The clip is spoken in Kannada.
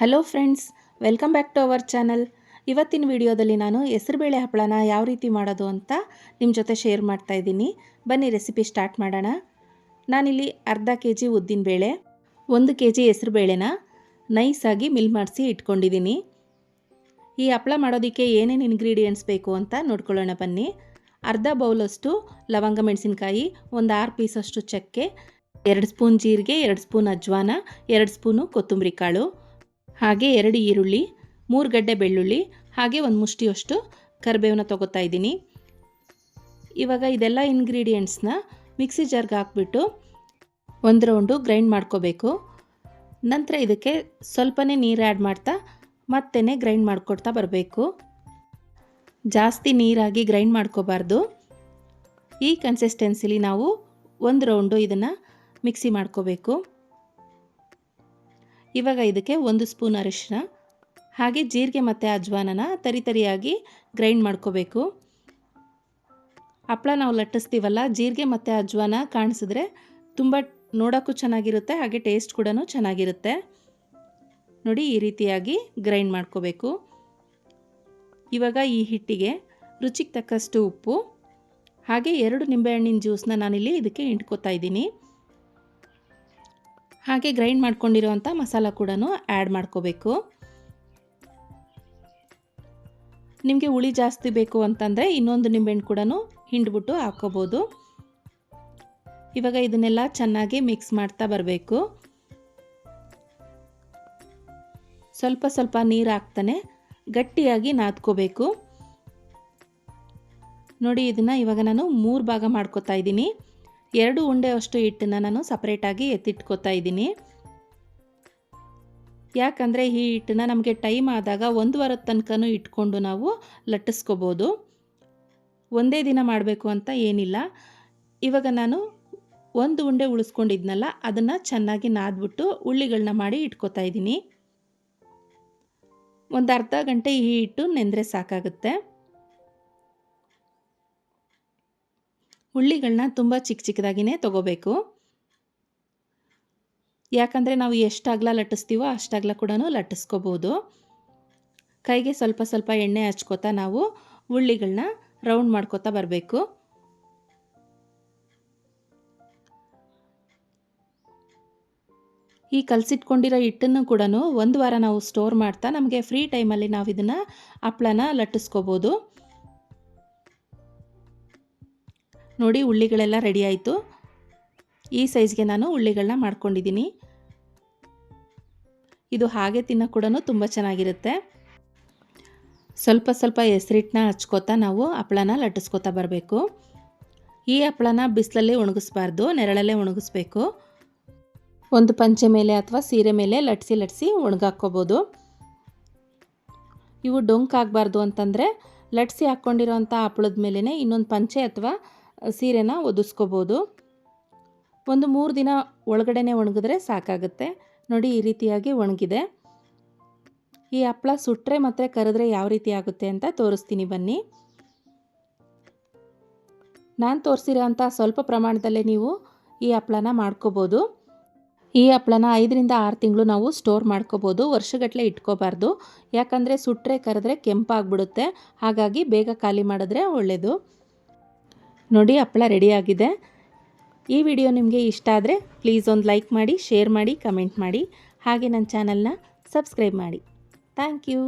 Hello friends welcome back to our channel ಇವತ್ತಿನ ವಿಡಿಯೋದಲ್ಲಿ ನಾನು ಹೆಸರುಬೇಳೆ ಹಪ್ಪಳನ ಯಾವ ರೀತಿ ಮಾಡೋದು ಅಂತ ನಿಮ್ಮ ಜೊತೆ ಶೇರ್ ಮಾಡ್ತಾ ಇದ್ದೀನಿ. ಬನ್ನಿ ರೆಸಿಪಿ ಸ್ಟಾರ್ಟ್ ಮಾಡೋಣ. ನಾನಿಲ್ಲಿ ಅರ್ಧ ಕೆ ಜಿ ಉದ್ದಿನಬೇಳೆ ಒಂದು ಕೆ ಜಿ ಹೆಸರುಬೇಳೆನ ನೈಸಾಗಿ ಮಿಲ್ ಮಾಡಿಸಿ ಇಟ್ಕೊಂಡಿದ್ದೀನಿ. ಈ ಹಪ್ಪಳ ಮಾಡೋದಕ್ಕೆ ಏನೇನು ಇಂಗ್ರೀಡಿಯೆಂಟ್ಸ್ ಬೇಕು ಅಂತ ನೋಡ್ಕೊಳ್ಳೋಣ ಬನ್ನಿ. ಅರ್ಧ ಬೌಲಷ್ಟು ಲವಂಗ ಮೆಣಸಿನ್ಕಾಯಿ, ಒಂದು ಆರು ಪೀಸಷ್ಟು ಚಕ್ಕೆ, ಎರಡು ಸ್ಪೂನ್ ಜೀರಿಗೆ, ಎರಡು ಸ್ಪೂನ್ ಅಜ್ವಾನ, ಎರಡು ಸ್ಪೂನು ಕೊತ್ತಂಬರಿ ಕಾಳು. ಹಾಗೆ ಎರಡು ಈರುಳ್ಳಿ, ಮೂರು ಗಡ್ಡೆ ಬೆಳ್ಳುಳ್ಳಿ, ಹಾಗೆ ಒಂದು ಮುಷ್ಟಿಯಷ್ಟು ಕರಿಬೇವನ್ನ ತೊಗೋತಾ ಇದ್ದೀನಿ. ಇವಾಗ ಇದೆಲ್ಲ ಇಂಗ್ರೀಡಿಯೆಂಟ್ಸ್ನ ಮಿಕ್ಸಿ ಜಾರ್ಗೆ ಹಾಕ್ಬಿಟ್ಟು ಒಂದು ರೌಂಡು ಗ್ರೈಂಡ್ ಮಾಡ್ಕೋಬೇಕು. ನಂತರ ಇದಕ್ಕೆ ಸ್ವಲ್ಪನೇ ನೀರು ಆ್ಯಡ್ ಮಾಡ್ತಾ ಮತ್ತೆ ಗ್ರೈಂಡ್ ಮಾಡ್ಕೊಡ್ತಾ ಬರಬೇಕು. ಜಾಸ್ತಿ ನೀರಾಗಿ ಗ್ರೈಂಡ್ ಮಾಡ್ಕೋಬಾರ್ದು. ಈ ಕನ್ಸಿಸ್ಟೆನ್ಸಿಲಿ ನಾವು ಒಂದು ರೌಂಡು ಇದನ್ನು ಮಿಕ್ಸಿ ಮಾಡ್ಕೋಬೇಕು. ಇವಾಗ ಇದಕ್ಕೆ ಒಂದು ಸ್ಪೂನ್ ಅರಿಶಿನ ಹಾಗೆ ಜೀರಿಗೆ ಮತ್ತು ಅಜ್ವಾನನ ತರಿತರಿಯಾಗಿ ಗ್ರೈಂಡ್ ಮಾಡ್ಕೋಬೇಕು. ಹಪ್ಪಳ ನಾವು ಲಟ್ಟಿಸ್ತೀವಲ್ಲ, ಜೀರಿಗೆ ಮತ್ತು ಅಜ್ವಾನ ಕಾಣಿಸಿದ್ರೆ ತುಂಬ ನೋಡೋಕ್ಕೂ ಚೆನ್ನಾಗಿರುತ್ತೆ, ಹಾಗೆ ಟೇಸ್ಟ್ ಕೂಡ ಚೆನ್ನಾಗಿರುತ್ತೆ. ನೋಡಿ, ಈ ರೀತಿಯಾಗಿ ಗ್ರೈಂಡ್ ಮಾಡ್ಕೋಬೇಕು. ಇವಾಗ ಈ ಹಿಟ್ಟಿಗೆ ರುಚಿಗೆ ತಕ್ಕಷ್ಟು ಉಪ್ಪು, ಹಾಗೆ ಎರಡು ನಿಂಬೆಹಣ್ಣಿನ ಜ್ಯೂಸನ್ನ ನಾನಿಲ್ಲಿ ಇದಕ್ಕೆ ಇಂಟ್ಕೋತಾ ಇದ್ದೀನಿ. ಹಾಗೆ ಗ್ರೈಂಡ್ ಮಾಡ್ಕೊಂಡಿರೋವಂಥ ಮಸಾಲ ಕೂಡ ಆ್ಯಡ್ ಮಾಡ್ಕೋಬೇಕು. ನಿಮಗೆ ಹುಳಿ ಜಾಸ್ತಿ ಬೇಕು ಅಂತಂದರೆ ಇನ್ನೊಂದು ನಿಂಬೆಹಣ್ಣು ಕೂಡ ಹಿಂಡ್ಬಿಟ್ಟು ಹಾಕ್ಕೋಬೋದು ಇವಾಗ ಇದನ್ನೆಲ್ಲ ಚೆನ್ನಾಗಿ ಮಿಕ್ಸ್ ಮಾಡ್ತಾ ಬರಬೇಕು. ಸ್ವಲ್ಪ ಸ್ವಲ್ಪ ನೀರು ಹಾಕ್ತಾನೆ, ಗಟ್ಟಿಯಾಗಿ ನಾದ್ಕೋಬೇಕು. ನೋಡಿ, ಇದನ್ನು ಇವಾಗ ನಾನು ಮೂರು ಭಾಗ ಮಾಡ್ಕೋತಾ ಇದ್ದೀನಿ. ಎರಡು ಉಂಡೆ ಅಷ್ಟು ಹಿಟ್ಟನ್ನು ನಾನು ಸಪ್ರೇಟಾಗಿ ಎತ್ತಿಟ್ಕೋತಾ ಇದ್ದೀನಿ. ಯಾಕಂದರೆ ಈ ಹಿಟ್ಟನ್ನ ನಮಗೆ ಟೈಮ್ ಆದಾಗ ಒಂದು ವಾರದ ತನಕ ಇಟ್ಕೊಂಡು ನಾವು ಲಟ್ಟಿಸ್ಕೋಬೋದು. ಒಂದೇ ದಿನ ಮಾಡಬೇಕು ಅಂತ ಏನಿಲ್ಲ. ಇವಾಗ ನಾನು ಒಂದು ಉಂಡೆ ಉಳಿಸ್ಕೊಂಡಿದ್ನಲ್ಲ, ಅದನ್ನು ಚೆನ್ನಾಗಿ ನಾದ್ಬಿಟ್ಟು ಉಳ್ಳಿಗಳನ್ನ ಮಾಡಿ ಇಟ್ಕೋತಾ ಇದ್ದೀನಿ. ಒಂದು ಅರ್ಧ ಗಂಟೆ ಈ ಹಿಟ್ಟು ನೆಂದರೆ ಸಾಕಾಗುತ್ತೆ. ಉಳ್ಳಿಗಳನ್ನ ತುಂಬ ಚಿಕ್ಕ ಚಿಕ್ಕದಾಗಿನೇ ತೊಗೋಬೇಕು. ಯಾಕಂದರೆ ನಾವು ಎಷ್ಟು ಅಗಲ ಲಟ್ಟಿಸ್ತೀವೋ ಅಷ್ಟು ಅಗಲ ಕೂಡ ಲಟ್ಟಿಸ್ಕೋಬೋದು. ಕೈಗೆ ಸ್ವಲ್ಪ ಸ್ವಲ್ಪ ಎಣ್ಣೆ ಹಚ್ಕೋತಾ ನಾವು ಹುಳ್ಳಿಗಳನ್ನ ರೌಂಡ್ ಮಾಡ್ಕೋತಾ ಬರಬೇಕು. ಈ ಕಲಸಿಟ್ಕೊಂಡಿರೋ ಹಿಟ್ಟನ್ನು ಕೂಡ ಒಂದು ವಾರ ನಾವು ಸ್ಟೋರ್ ಮಾಡ್ತಾ ನಮಗೆ ಫ್ರೀ ಟೈಮಲ್ಲಿ ನಾವು ಇದನ್ನು ಹಪ್ಳನ ಲಟ್ಟಿಸ್ಕೋಬೋದು. ನೋಡಿ ಉಳ್ಳಿಗಳೆಲ್ಲ ರೆಡಿ ಆಯಿತು. ಈ ಸೈಜ್ಗೆ ನಾನು ಉಳ್ಳಿಗಳನ್ನ ಮಾಡ್ಕೊಂಡಿದ್ದೀನಿ. ಇದು ಹಾಗೆ ತಿನ್ನೋ ಕೂಡ ತುಂಬ ಚೆನ್ನಾಗಿರುತ್ತೆ. ಸ್ವಲ್ಪ ಸ್ವಲ್ಪ ಹೆಸರಿಟ್ಟನ್ನ ಹಚ್ಕೋತಾ ನಾವು ಹಪ್ಪಳನ ಲಟ್ಟಿಸ್ಕೋತಾ ಬರಬೇಕು. ಈ ಹಪ್ಪಳನ ಬಿಸಿಲಲ್ಲಿ ಒಣಗಿಸ್ಬಾರ್ದು, ನೆರಳಲ್ಲೇ ಒಣಗಿಸ್ಬೇಕು. ಒಂದು ಪಂಚೆ ಮೇಲೆ ಅಥವಾ ಸೀರೆ ಮೇಲೆ ಲಟ್ಸಿ ಲಟ್ಸಿ ಒಣಗಾಕ್ಕೋಬೋದು. ಇವು ಡೊಂಕ್ ಆಗಬಾರ್ದು ಅಂತಂದರೆ ಲಟ್ಸಿ ಹಾಕ್ಕೊಂಡಿರೋಂಥ ಹಪ್ಪಳದ ಮೇಲೇ ಇನ್ನೊಂದು ಪಂಚೆ ಅಥವಾ ಸೀರೆನ ಒದಿಸ್ಕೋಬೋದು. ಒಂದು ಮೂರು ದಿನ ಒಳಗಡೆನೆ ಒಣಗಿದ್ರೆ ಸಾಕಾಗುತ್ತೆ. ನೋಡಿ, ಈ ರೀತಿಯಾಗಿ ಒಣಗಿದೆ. ಈ ಹಪ್ಪಳ ಸುಟ್ಟರೆ ಮತ್ತು ಕರೆದ್ರೆ ಯಾವ ರೀತಿ ಆಗುತ್ತೆ ಅಂತ ತೋರಿಸ್ತೀನಿ ಬನ್ನಿ. ನಾನು ತೋರಿಸಿರೋ ಅಂಥ ಸ್ವಲ್ಪ ಪ್ರಮಾಣದಲ್ಲೇ ನೀವು ಈ ಹಪ್ಪಳನ ಮಾಡ್ಕೋಬೋದು. ಈ ಹಪ್ಪಳನ ಐದರಿಂದ ಆರು ತಿಂಗಳು ನಾವು ಸ್ಟೋರ್ ಮಾಡ್ಕೋಬೋದು. ವರ್ಷಗಟ್ಟಲೆ ಇಟ್ಕೋಬಾರ್ದು. ಯಾಕಂದರೆ ಸುಟ್ಟರೆ ಕರೆದ್ರೆ ಕೆಂಪಾಗ್ಬಿಡುತ್ತೆ. ಹಾಗಾಗಿ ಬೇಗ ಖಾಲಿ ಮಾಡಿದ್ರೆ ಒಳ್ಳೆಯದು ನೋಡಿ, ಹಪ್ಪಳ ರೆಡಿಯಾಗಿದೆ ಈ ವಿಡಿಯೋ ನಿಮಗೆ ಇಷ್ಟ ಆದರೆ ಪ್ಲೀಸ್ ಒಂದು ಲೈಕ್ ಮಾಡಿ ಶೇರ್ ಮಾಡಿ ಕಮೆಂಟ್ ಮಾಡಿ. ಹಾಗೆ ನನ್ನ ಚಾನಲ್ನ ಸಬ್ಸ್ಕ್ರೈಬ್ ಮಾಡಿ. Thank you